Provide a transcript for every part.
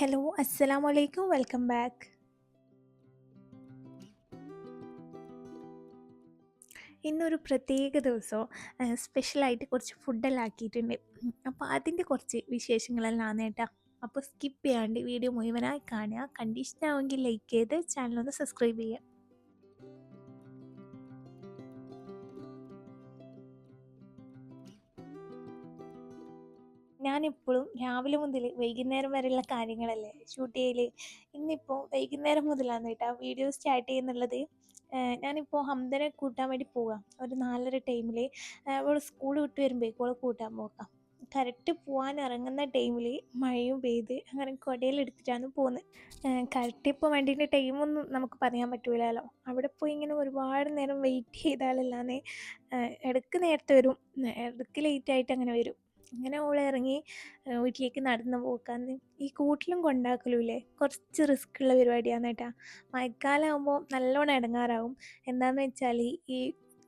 Hello അസ്സലാമു വലൈക്കും welcome back ഇന്നൊരു പ്രത്യേക ദിവസം സ്പെഷ്യലായിട്ട് കുറച്ച് ഫുഡെല്ലാം ആക്കിയിട്ടുണ്ട്. അപ്പോൾ അതിന്റെ കുറച്ച് വിശേഷങ്ങളെല്ലാം ആണ് കേട്ടോ. അപ്പോൾ സ്കിപ്പ് ചെയ്യാണ്ട് വീഡിയോ മുഴുവനായി കാണുക. കണ്ടീഷനാവുമെങ്കിൽ ലൈക്ക് ചെയ്ത് ചാനലൊന്ന് സബ്സ്ക്രൈബ് ചെയ്യുക. ഞാനെപ്പോഴും രാവിലെ മുതൽ വൈകുന്നേരം വരെയുള്ള കാര്യങ്ങളല്ലേ ഷൂട്ട് ചെയ്യൽ ഇന്നിപ്പോൾ വൈകുന്നേരം മുതലാണ് കേട്ടോ വീഡിയോ സ്റ്റാർട്ട് ചെയ്യുന്നുള്ളത്. ഞാനിപ്പോൾ ഹംദനെ കൂട്ടാൻ വേണ്ടി പോകാം ഒരു നാലര ടൈമിൽ അവൾ സ്കൂൾ വിട്ട് വരുമ്പോൾ അവളെ കൂട്ടാൻ പോകാം കറക്റ്റ് പോകാൻ ഇറങ്ങുന്ന ടൈമിൽ മഴയും പെയ്ത് അങ്ങനെ കുടയിലെടുത്തിട്ടാണ് പോകുന്നത് കറക്റ്റ് ഇപ്പോൾ വണ്ടീന്റെ ടൈമൊന്നും നമുക്ക് പറയാൻ പറ്റൂലല്ലോ അവിടെ പോയി ഇങ്ങനെ ഒരുപാട് നേരം വെയിറ്റ് ചെയ്താലല്ലാന്ന് ഇടയ്ക്ക് നേരത്തെ വരും. ഇടയ്ക്ക് ലേറ്റായിട്ട് അങ്ങനെ വരും. അങ്ങനെ ഓൾ ഇറങ്ങി വീട്ടിലേക്ക് നടന്ന് പോക്കാന്ന് ഈ കൂട്ടിലും കൊണ്ടാക്കലൂല്ലേ? കുറച്ച് റിസ്ക് ഉള്ള പരിപാടിയാണ് കേട്ടാ മഴക്കാലമാകുമ്പോൾ നല്ലോണം ഇടങ്ങാറാവും എന്താണെന്ന് വെച്ചാൽ ഈ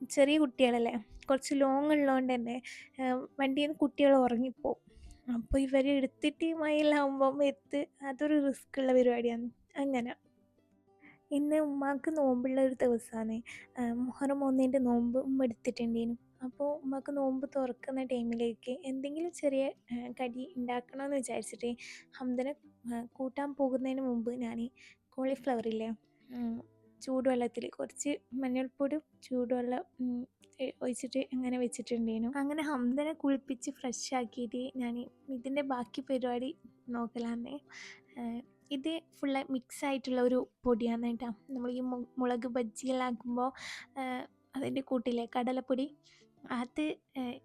ചെറിയ കുട്ടികളല്ലേ കുറച്ച് ലോങ് ഉള്ളതുകൊണ്ട് തന്നെ വണ്ടിയിൽ നിന്ന് കുട്ടികൾ ഉറങ്ങിപ്പോവും അപ്പോൾ ഇവർ എടുത്തിട്ട് മഴയിലാവുമ്പം എത്ത് അതൊരു റിസ്ക് ഉള്ള പരിപാടിയാണ് അങ്ങനെ. ഇന്ന് ഉമ്മാക്ക് നോമ്പുള്ള ഒരു ദിവസമാണ് മുഹറം ഒന്നിന്റെ നോമ്പ് ഉമ്മ എടുത്തിട്ടുണ്ടേനു. അപ്പോൾ ഉമ്മക്ക് നോമ്പ് തുറക്കുന്ന ടൈമിലേക്ക് എന്തെങ്കിലും ചെറിയ കടി ഉണ്ടാക്കണമെന്ന് വിചാരിച്ചിട്ട് ഹംദനെ കൂട്ടാൻ പോകുന്നതിന് മുമ്പ് ഞാൻ കോളിഫ്ലവർ ഇല്ല ചൂടുവെള്ളത്തിൽ കുറച്ച് മഞ്ഞൾപ്പൊടി ചൂടുവെള്ളം ഒഴിച്ചിട്ട് അങ്ങനെ വെച്ചിട്ടുണ്ടേനു. അങ്ങനെ ഹംദനെ കുളിപ്പിച്ച് ഫ്രഷ് ആക്കിയിട്ട് ഞാൻ ഇതിന്റെ ബാക്കി പരിപാടി നോക്കലാന്നേ. ഇത് ഫുള്ള് മിക്സ് ആയിട്ടുള്ള ഒരു പൊടിയാണ് കേട്ടോ. നമ്മൾ ഈ മുളക് ബജ്ജികളാക്കുമ്പോൾ അതിന്റെ കൂട്ടിലെ കടലപ്പൊടി അത്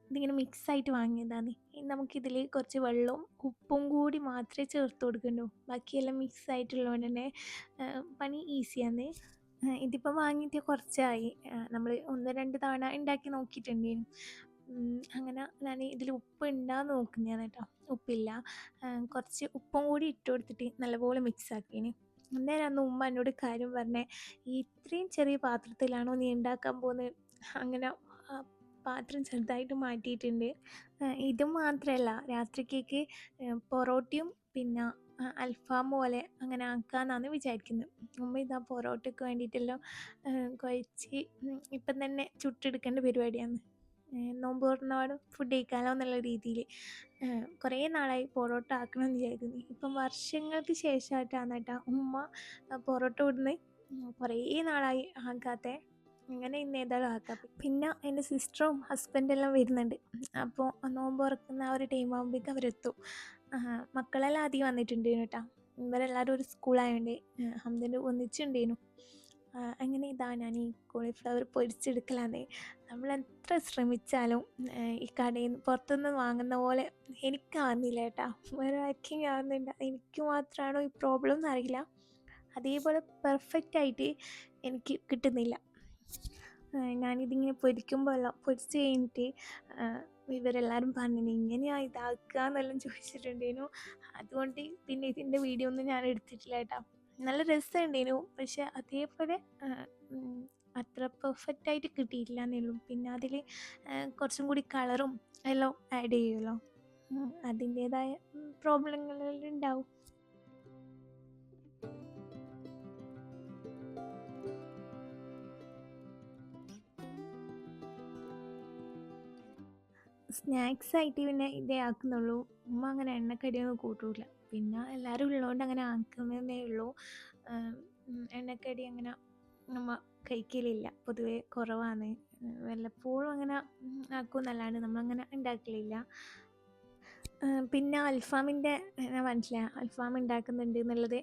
ഇതിങ്ങനെ മിക്സായിട്ട് വാങ്ങിയതാണ്. നമുക്കിതിൽ കുറച്ച് വെള്ളവും ഉപ്പും കൂടി മാത്രമേ ചേർത്ത് കൊടുക്കണ്ടൂ. ബാക്കിയെല്ലാം മിക്സ് ആയിട്ടുള്ളതുകൊണ്ട് തന്നെ പണി ഈസിയാണ് ഇതിപ്പോൾ വാങ്ങിയിട്ട് കുറച്ചായി. നമ്മൾ ഒന്ന് രണ്ട് തവണ ഉണ്ടാക്കി നോക്കിയിട്ടുണ്ടായിരുന്നു അങ്ങനെ ഞാൻ ഇതിൽ ഉപ്പ് ഉണ്ടാന്ന് നോക്കുന്നതാണ് കേട്ടോ. ഉപ്പില്ല. കുറച്ച് ഉപ്പും കൂടി ഇട്ട് കൊടുത്തിട്ട് നല്ലപോലെ മിക്സ് ആക്കിയിന് അന്നേരം അന്ന് ഉമ്മ എന്നോട് കാര്യം പറഞ്ഞേ ഇത്രയും ചെറിയ പാത്രത്തിലാണോ നീ ഉണ്ടാക്കാൻ പോകുന്നത് അങ്ങനെ പാത്രം ചെറുതായിട്ട് മാറ്റിയിട്ടുണ്ട്. ഇത് മാത്രമല്ല രാത്രിക്കേക്ക് പൊറോട്ടയും പിന്നെ അൽഫാം പോലെ അങ്ങനെ ആക്കാമെന്നാണ് വിചാരിക്കുന്നത് ഉമ്മ ഇതാ പൊറോട്ടയ്ക്ക് വേണ്ടിയിട്ടെല്ലാം കുഴച്ച് ഇപ്പം തന്നെ ചുട്ടെടുക്കേണ്ട പരിപാടിയാണ്. നോമ്പ് തുറന്നപാട് ഫുഡ് കഴിക്കാമല്ലോ എന്നുള്ള രീതിയിൽ കുറേ നാളായി പൊറോട്ട ആക്കണമെന്ന് വിചാരിക്കുന്നു. ഇപ്പം വർഷങ്ങൾക്ക് ശേഷമായിട്ടാണ് കേട്ടോ ഉമ്മ പൊറോട്ട വിടുന്നത് കുറേ നാളായി ആക്കാത്തെ. അങ്ങനെ ഇന്ന് ഏതായാലും ആക്കാം. പിന്നെ എന്റെ സിസ്റ്ററും ഹസ്ബൻഡെല്ലാം വരുന്നുണ്ട്. അപ്പോൾ നോമ്പ് തുറക്കുന്ന ആ ഒരു ടൈം ആകുമ്പോഴേക്കും അവരെത്തും. മക്കളെല്ലാം ആദ്യം വന്നിട്ടുണ്ടായിരുന്നു കേട്ടോ ഇവരെല്ലാവരും ഒരു സ്കൂളായതുകൊണ്ട് ഹംദന്റെ ഒന്നിച്ചുണ്ടേനു അങ്ങനെ ഇതാ ഞാൻ ഈ കോളിഫ്ലവർ പൊരിച്ചെടുക്കലാന്നേ? നമ്മൾ എത്ര ശ്രമിച്ചാലും ഈ കടയിൽ നിന്ന് പുറത്തുനിന്ന് വാങ്ങുന്ന പോലെ എനിക്കാവുന്നില്ല കേട്ടാ. വേറെ ആർക്കും ആവുന്നില്ല. എനിക്ക് മാത്രമാണോ ഈ പ്രോബ്ലം എന്നറിയില്ല അതേപോലെ പെർഫെക്റ്റ് ആയിട്ട് എനിക്ക് കിട്ടുന്നില്ല. ഞാനിതിങ്ങനെ പൊരിക്കുമ്പോൾ പൊരിച്ച് കഴിഞ്ഞിട്ട് ഇവരെല്ലാവരും പറഞ്ഞു ഇങ്ങനെയാണ് ഇതാക്കുക എന്നെല്ലാം ചോദിച്ചിട്ടുണ്ടേനു. അതുകൊണ്ട് പിന്നെ ഇതിന്റെ വീഡിയോ ഒന്നും ഞാൻ എടുത്തിട്ടില്ല കേട്ടോ. നല്ല രസമുണ്ടേനു. പക്ഷെ അതേപോലെ അത്ര പെർഫെക്റ്റ് ആയിട്ട് കിട്ടിയില്ല എന്നുള്ളൂ പിന്നെ അതിൽ കുറച്ചും കൂടി കളറും എല്ലാം ആഡ് ചെയ്യുമല്ലോ അതിന്റേതായ പ്രോബ്ലങ്ങളെല്ലാം ഉണ്ടാവും. സ്നാക്സ് ആയിട്ട് പിന്നെ ഇതേ ആക്കുന്നുള്ളൂ. ഉമ്മ അങ്ങനെ എണ്ണക്കടിയൊന്നും കൂട്ടൂല. പിന്നെ എല്ലാവരും ഉള്ളതുകൊണ്ട് അങ്ങനെ ആക്കുന്നതേ ഉള്ളൂ. എണ്ണക്കടി അങ്ങനെ നമ്മ കഴിക്കലില്ല. പൊതുവെ കുറവാണ്. വല്ലപ്പോഴും അങ്ങനെ ആക്കും എന്നല്ലാണ്ട് നമ്മളങ്ങനെ ഉണ്ടാക്കലില്ല. പിന്നെ അൽഫാമിന്റെ ഞാൻ മനസ്സിലായി അൽഫാം ഉണ്ടാക്കുന്നുണ്ട് എന്നുള്ളത്.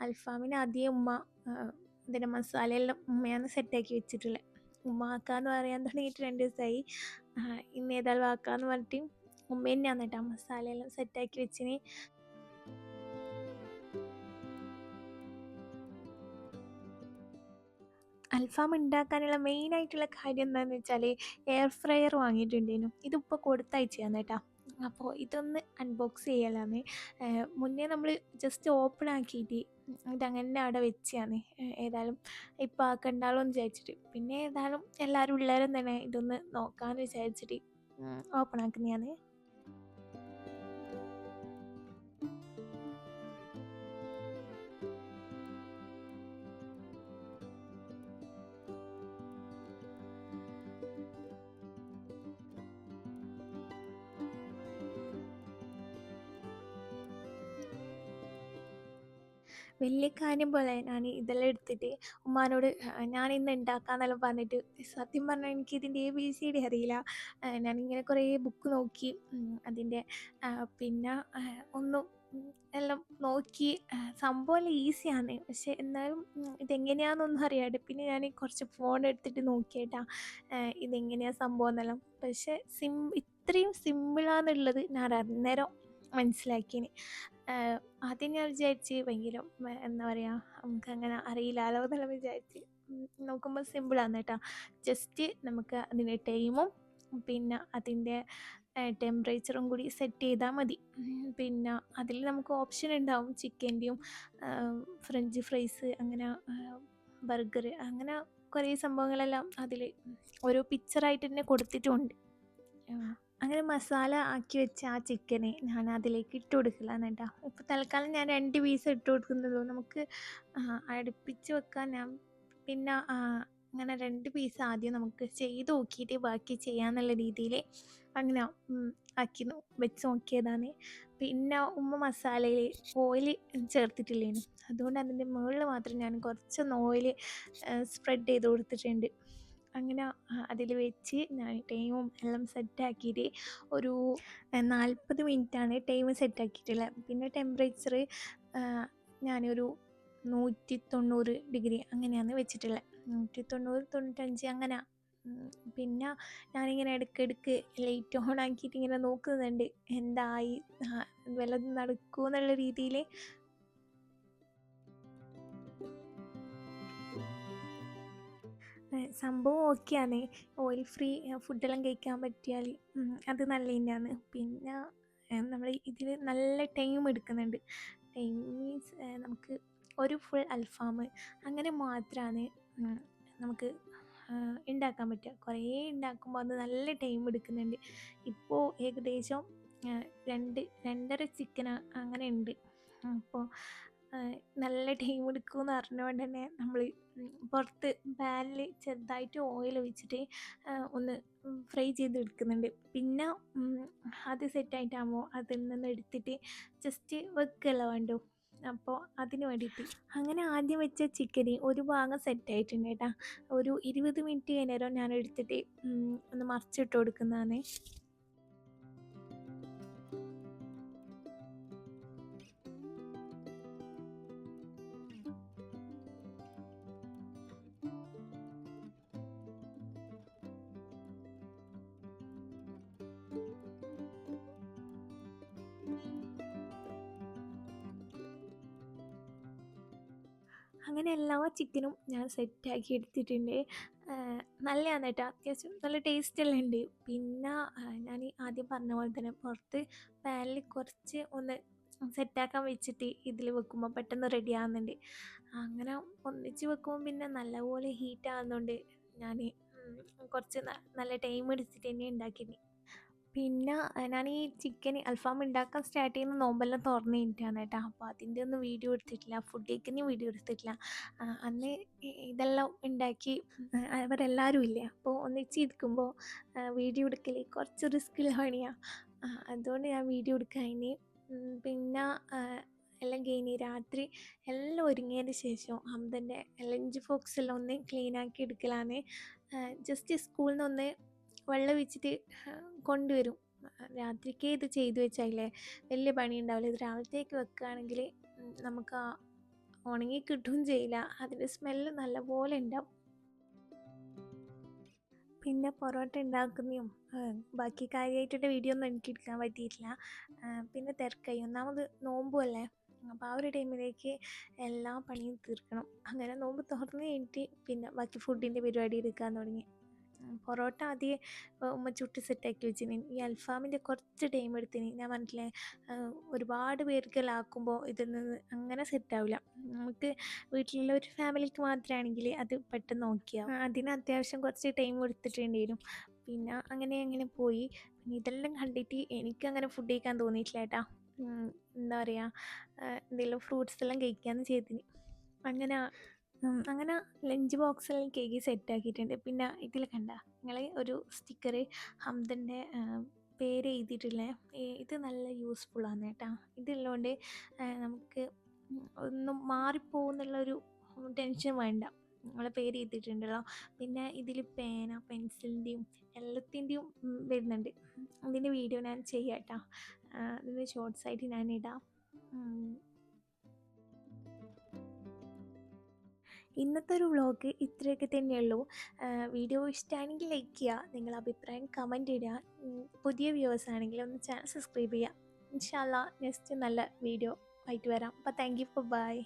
അൽഫാമിന് ആദ്യം ഉമ്മ ഇതിന്റെ മസാലയെല്ലാം ഉമ്മയാണ് സെറ്റാക്കി വെച്ചിട്ടുള്ളത് ഉമ്മ ആക്കാന്ന് പറയാൻ തുടങ്ങിയിട്ട് രണ്ട് ദിവസമായി ഇന്ന് ഏതായാലും ആക്കാന്ന് പറഞ്ഞിട്ട് ഉമ്മ തന്നെയാണ് കേട്ടോ മസാലയെല്ലാം സെറ്റാക്കി വെച്ചിന് അൽഫാം ഉണ്ടാക്കാനുള്ള മെയിൻ ആയിട്ടുള്ള കാര്യം എന്താണെന്ന് വെച്ചാൽ എയർ ഫ്രയർ വാങ്ങിയിട്ടുണ്ടേനു. ഇതിപ്പോൾ കൊടുത്തയച്ചാണ് കേട്ടോ അപ്പോൾ ഇതൊന്ന് അൺബോക്സ് ചെയ്യലാണ് മുന്നേ നമ്മൾ ജസ്റ്റ് ഓപ്പൺ ആക്കിയിട്ട് ഇതങ്ങനെ അവിടെ വെച്ചാണ് ഏതായാലും ഇപ്പോൾ ആക്കണ്ടാലോ എന്ന് വിചാരിച്ചിട്ട്. പിന്നെ ഏതായാലും എല്ലാവരും ഉള്ളവരും തന്നെ ഇതൊന്ന് നോക്കാമെന്ന് വിചാരിച്ചിട്ട് ഓപ്പൺ ആക്കുന്നതാണ് വലിയ കാര്യം പോലെ ഞാൻ ഇതെല്ലാം എടുത്തിട്ട് ഉമ്മാനോട് ഞാൻ ഇന്ന് ഉണ്ടാക്കാന്നെല്ലാം പറഞ്ഞിട്ട് സത്യം പറഞ്ഞാൽ എനിക്ക് ഇതിന്റെ എ ബി സി ഡി അറിയില്ല. ഞാനിങ്ങനെ കുറേ ബുക്ക് നോക്കി അതിന്റെ പിന്നെ ഒന്നും എല്ലാം നോക്കി സംഭവം ഈസിയാണ്. പക്ഷെ എന്നാലും ഇതെങ്ങനെയാണെന്നൊന്നും അറിയാട്ടെ പിന്നെ ഞാൻ കുറച്ച് ഫോൺ എടുത്തിട്ട് നോക്കിയേട്ടാ ഇതെങ്ങനെയാ സംഭവം എന്നെല്ലാം പക്ഷെ സിം ഇത്രയും സിമ്പിളാന്നുള്ളത് ഞാൻ അന്നേരം മനസ്സിലാക്കിന് ആദ്യം ഞാൻ വിചാരിച്ച് ഭയങ്കര എന്താ പറയുക നമുക്ക് അങ്ങനെ അറിയില്ലാലോ എന്നെല്ലാം വിചാരിച്ച്. നോക്കുമ്പോൾ സിമ്പിളാണ് കേട്ടോ. ജസ്റ്റ് നമുക്ക് അതിന്റെ ടൈമും പിന്നെ അതിന്റെ ടെമ്പറേച്ചറും കൂടി സെറ്റ് ചെയ്താൽ മതി. പിന്നെ അതിൽ നമുക്ക് ഓപ്ഷൻ ഉണ്ടാവും. ചിക്കന്റെയും ഫ്രഞ്ച് ഫ്രൈസ് അങ്ങനെ ബർഗർ അങ്ങനെ കുറേ സംഭവങ്ങളെല്ലാം അതിൽ ഓരോ പിക്ചറായിട്ട് തന്നെ കൊടുത്തിട്ടുമുണ്ട് അങ്ങനെ മസാല ആക്കി വെച്ച ആ ചിക്കനെ ഞാൻ അതിലേക്ക് ഇട്ട് കൊടുക്കലാണ് കേട്ടോ ഇപ്പോൾ തൽക്കാലം ഞാൻ രണ്ട് പീസ് ഇട്ട് കൊടുക്കുന്നുള്ളൂ. നമുക്ക് അടുപ്പിച്ച് വെക്കാൻ ഞാൻ പിന്നെ അങ്ങനെ രണ്ട് പീസ് ആദ്യം നമുക്ക് ചെയ്ത് നോക്കിയിട്ട് ബാക്കി ചെയ്യാന്നുള്ള രീതിയിൽ അങ്ങനെ ആക്കി വെച്ച് നോക്കിയതാണ്. പിന്നെ ഉമ്മ മസാലയിൽ ഓയിൽ ചേർത്തിട്ടില്ലേനു. അതുകൊണ്ട് അതിന്റെ മുകളിൽ മാത്രം ഞാൻ കുറച്ചൊന്ന് ഓയിൽ സ്പ്രെഡ് ചെയ്ത് കൊടുത്തിട്ടുണ്ട്. അങ്ങനെ അതിൽ വെച്ച് ഞാൻ ടൈമും എല്ലാം സെറ്റാക്കിയിട്ട് ഒരു നാൽപ്പത് മിനിറ്റാണ് ടൈം സെറ്റാക്കിയിട്ടുള്ളത് പിന്നെ ടെമ്പറേച്ചർ ഞാനൊരു നൂറ്റി തൊണ്ണൂറ് ഡിഗ്രി അങ്ങനെയാണ് വെച്ചിട്ടുള്ളത് നൂറ്റി തൊണ്ണൂറ് തൊണ്ണൂറ്റഞ്ച് അങ്ങനെ. പിന്നെ ഞാനിങ്ങനെ ഇടയ്ക്കിടയ്ക്ക് ലൈറ്റ് ഓൺ ആക്കിയിട്ട് ഇങ്ങനെ നോക്കുന്നുണ്ട്. എന്തായി വല്ലതും നടക്കുമോ എന്നുള്ള രീതിയിൽ സംഭവം ഓക്കെയാണ്. ഓയിൽ ഫ്രീ ഫുഡെല്ലാം കഴിക്കാൻ പറ്റിയാൽ അത് നല്ല തന്നെയാണ്. പിന്നെ നമ്മൾ ഇതിൽ നല്ല ടൈം എടുക്കുന്നുണ്ട്. ടൈം മീൻസ് നമുക്ക് ഒരു ഫുൾ അൽഫാം അങ്ങനെ മാത്രമാണ് നമുക്ക് ഉണ്ടാക്കാൻ പറ്റുക. കുറേ ഉണ്ടാക്കുമ്പോൾ അത് നല്ല ടൈം എടുക്കുന്നുണ്ട്. ഇപ്പോൾ ഏകദേശം രണ്ട് രണ്ടര ചിക്കൻ അങ്ങനെ ഉണ്ട് അപ്പോൾ നല്ല ടൈം എടുക്കുമെന്ന് അറിഞ്ഞുകൊണ്ട് തന്നെ നമ്മൾ പുറത്ത് പാനിൽ ചെറുതായിട്ട് ഓയിൽ ഒഴിച്ചിട്ട് ഒന്ന് ഫ്രൈ ചെയ്ത് എടുക്കുന്നുണ്ട്. പിന്നെ അത് സെറ്റായിട്ടാകുമ്പോൾ അതിൽ നിന്ന് എടുത്തിട്ട് ജസ്റ്റ് വെക്കല്ല വേണ്ടു അപ്പോൾ അതിന് വേണ്ടിയിട്ട്. അങ്ങനെ ആദ്യം വെച്ച ചിക്കന് ഒരു ഭാഗം സെറ്റായിട്ടുണ്ട് കേട്ടോ. ഒരു ഇരുപത് മിനിറ്റ് കഴിഞ്ഞേരം ഞാൻ എടുത്തിട്ട് ഒന്ന് മറിച്ചിട്ട് കൊടുക്കുന്നതാണ്. അങ്ങനെ എല്ലാ ചിക്കനും ഞാൻ സെറ്റാക്കി എടുത്തിട്ടുണ്ട്. നല്ലതാണ് കേട്ടോ. അത്യാവശ്യം നല്ല ടേസ്റ്റ് എല്ലാം ഉണ്ട്. പിന്നെ ഞാൻ ആദ്യം പറഞ്ഞ പോലെ തന്നെ പുറത്ത് പാനിൽ കുറച്ച് ഒന്ന് സെറ്റാക്കാൻ വെച്ചിട്ട് ഇതിൽ വെക്കുമ്പോൾ പെട്ടെന്ന് റെഡി ആവുന്നുണ്ട്. അങ്ങനെ ഒന്നിച്ച് വെക്കുമ്പോൾ പിന്നെ നല്ലപോലെ ഹീറ്റ് ആവുന്നതുകൊണ്ട് ഞാൻ കുറച്ച് നല്ല ടൈം എടുത്തിട്ട് തന്നെ ഉണ്ടാക്കിന്. പിന്നെ ഞാൻ ഈ ചിക്കൻ അൽഫാം ഉണ്ടാക്കാൻ സ്റ്റാർട്ട് ചെയ്യുന്ന നോമ്പെല്ലാം തുറന്ന് കഴിഞ്ഞിട്ടാണ് കേട്ടോ. അപ്പോൾ അതിന്റെ ഒന്നും വീഡിയോ എടുത്തിട്ടില്ല. ഫുഡേക്കൊന്നും വീഡിയോ എടുത്തിട്ടില്ല. അന്ന് ഇതെല്ലാം ഉണ്ടാക്കി അവരെല്ലാവരും ഇല്ലേ? അപ്പോൾ ഒന്നിച്ച് ഇരിക്കുമ്പോൾ വീഡിയോ എടുക്കൽ കുറച്ച് റിസ്ക്കുള്ള പണിയാണ് അതുകൊണ്ട് ഞാൻ വീഡിയോ എടുക്കാൻ പിന്നെ എല്ലാം കഴിഞ്ഞ് രാത്രി എല്ലാം ഒരുങ്ങിയതിന് ശേഷം ഹംദന്റെ ലഞ്ച് ബോക്സ് എല്ലാം ഒന്ന് ക്ലീൻ ആക്കി എടുക്കലാണ്. ജസ്റ്റ് സ്കൂളിൽ നിന്ന് ഒന്ന് വെള്ളം വെച്ചിട്ട് കൊണ്ടുവരും. രാത്രിക്ക് ഇത് ചെയ്തു വെച്ചാലേ വലിയ പണി ഉണ്ടാവില്ല ഇത് രാവിലത്തേക്ക് വെക്കുകയാണെങ്കിൽ നമുക്ക് ഉണങ്ങി കിട്ടുകയും ചെയ്യില്ല. അതിന്റെ സ്മെല്ല് നല്ലപോലെ ഉണ്ടാവും. പിന്നെ പൊറോട്ട ഉണ്ടാക്കുന്നതും ബാക്കി കാര്യമായിട്ടുള്ള വീഡിയോ ഒന്നും എനിക്ക് എടുക്കാൻ പറ്റിയിട്ടില്ല. പിന്നെ തിരക്കായി. ഒന്നാമത് നോമ്പും അല്ലേ? അപ്പോൾ ആ ഒരു ടൈമിലേക്ക് എല്ലാ പണിയും തീർക്കണം. അങ്ങനെ നോമ്പ് തുറന്ന് കഴിഞ്ഞിട്ട് പിന്നെ ബാക്കി ഫുഡിന്റെ പരിപാടി എടുക്കാൻ തുടങ്ങി. പൊറോട്ട ആദ്യം ഉമ്മ ചുട്ട് സെറ്റാക്കി വെച്ചിന്. ഈ അൽഫാമിന്റെ കുറച്ച് ടൈം എടുത്തിന്. ഞാൻ പറഞ്ഞില്ലേ ഏഹ് ഒരുപാട് പേർക്കെല്ലാം ആക്കുമ്പോൾ ഇതിൽ നിന്ന് അങ്ങനെ സെറ്റാവില്ല നമുക്ക് വീട്ടിലുള്ള ഒരു ഫാമിലിക്ക് മാത്രമാണെങ്കിൽ അത് പെട്ടെന്ന് നോക്കിയാവും അതിന് അത്യാവശ്യം കുറച്ച് ടൈം എടുത്തിട്ടുണ്ടായിരുന്നു. പിന്നെ അങ്ങനെ അങ്ങനെ പോയി. പിന്നെ ഇതെല്ലാം കണ്ടിട്ട് എനിക്കങ്ങനെ ഫുഡ് കഴിക്കാൻ തോന്നിയിട്ടില്ല കേട്ടോ എന്താ പറയുക എന്തെങ്കിലും ഫ്രൂട്ട്സ് എല്ലാം കഴിക്കാമെന്ന് ചെയ്തിന്. അങ്ങനെ അങ്ങനെ ലഞ്ച് ബോക്സെല്ലാം കേക്ക് സെറ്റ് ആക്കിയിട്ടുണ്ട് പിന്നെ ഇതിൽ കണ്ട നിങ്ങൾ ഒരു സ്റ്റിക്കർ ഹംദന്റെ പേര് എഴുതിയിട്ടില്ലേ ഇത് നല്ല യൂസ്ഫുൾ യൂസ്ഫുള്ളാണ് കേട്ടോ. ഇതുള്ളതുകൊണ്ട് നമുക്ക് ഒന്നും മാറിപ്പോകുന്നുള്ളൊരു ടെൻഷൻ വേണ്ട. നമ്മളെ പേര് എഴുതിയിട്ടുണ്ടല്ലോ പിന്നെ ഇതിൽ പേന പെൻസിലിന്റെയും എല്ലാത്തിന്റെയും വരുന്നുണ്ട്. അതിന്റെ വീഡിയോ ഞാൻ ചെയ്യാം കേട്ടോ. അതിന്റെ ഷോർട്സ് ആയിട്ട് ഞാൻ ഇടാം. ഇന്നത്തെ ഒരു വ്ളോഗ് ഇത്രയൊക്കെ തന്നെയുള്ളൂ. വീഡിയോ ഇഷ്ടമാണെങ്കിൽ ലൈക്ക് ചെയ്യുക നിങ്ങളുടെ അഭിപ്രായം കമന്റ് ഇടുക. പുതിയ വ്യൂവേഴ്സ് ആണെങ്കിൽ ഒന്ന് ചാനൽ സബ്സ്ക്രൈബ് ചെയ്യുക. ഇൻഷാല്ല നെക്സ്റ്റ് നല്ല വീഡിയോ ആയിട്ട് വരാം. അപ്പോൾ താങ്ക് യു ഫോർ ബൈ